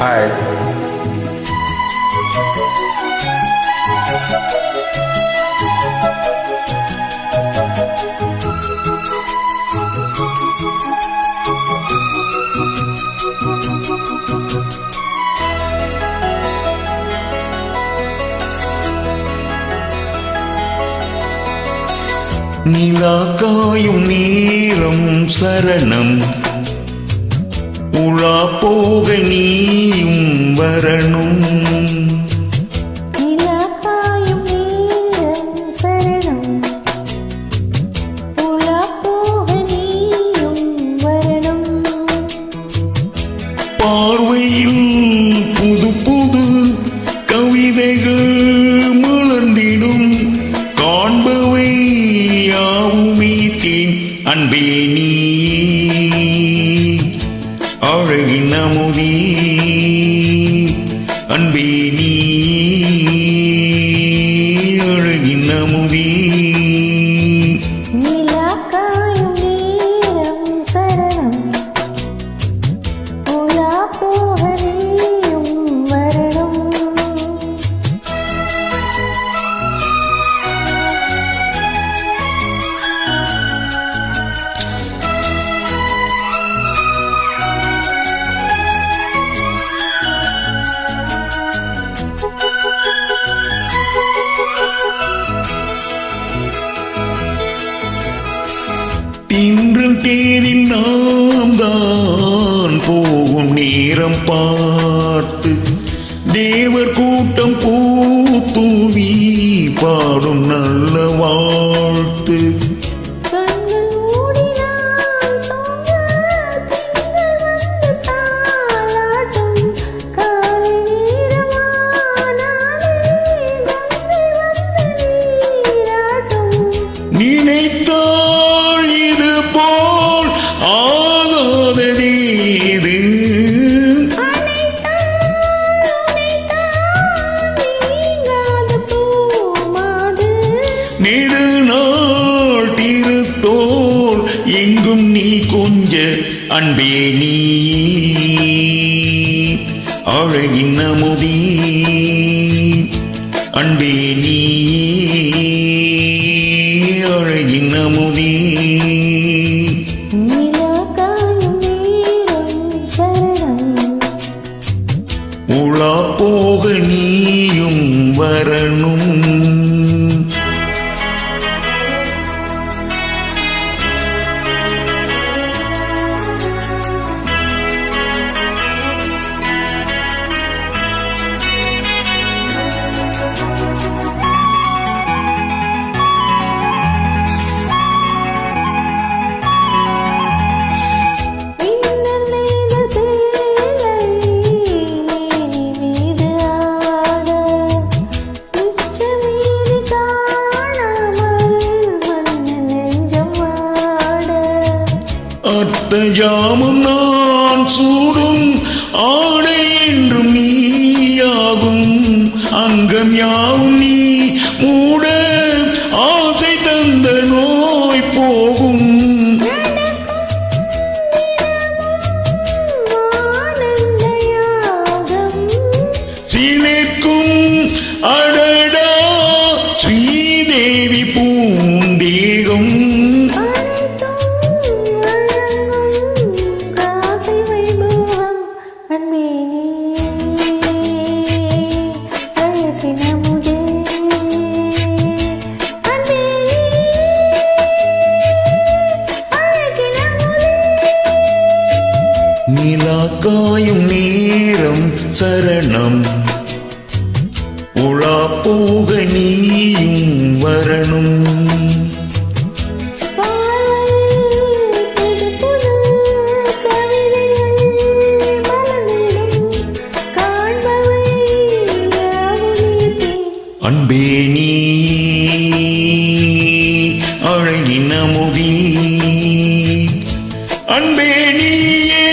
Hi நிலா காயும் நேரம் சரணம் உலா போக நீயும் வரணும். பார்வையில் புது புது கவிதைகள் மலர்ந்திடும். காண்பவை யாவுமே தேன். அன்பே நீ அன்பே நீ திங்கள் தேரில் நாம் தான் போகும் நேரம் பார்த்து தேவர் கூட்டம் பூத்தூவி பாடும் நல்ல வாழ்த்து. கண்கள் நெடுநாள் திருத்தோள் எங்கும் நீ கொஞ்ச அன்பே நீ. அழகின் அமுதீ அன்பே நீ. அழகின் அமுதீ. உலா போக நீயும் வரணும். அத்தஜாமும் நான் சூடும் ஆடை என்றும் நீயாகும். அங்கம் யாவும் நீ மூட ஆசை தந்த நோய் போகும். சிலைக்கும் அடடா ஸ்ரீதேவி பூந்தேகம் நிலா காயும் நேரம் சரணம். உழா போக நீயும் வரணும். அன்பே நீ அழகின் அமுதீ அன்பே நீயே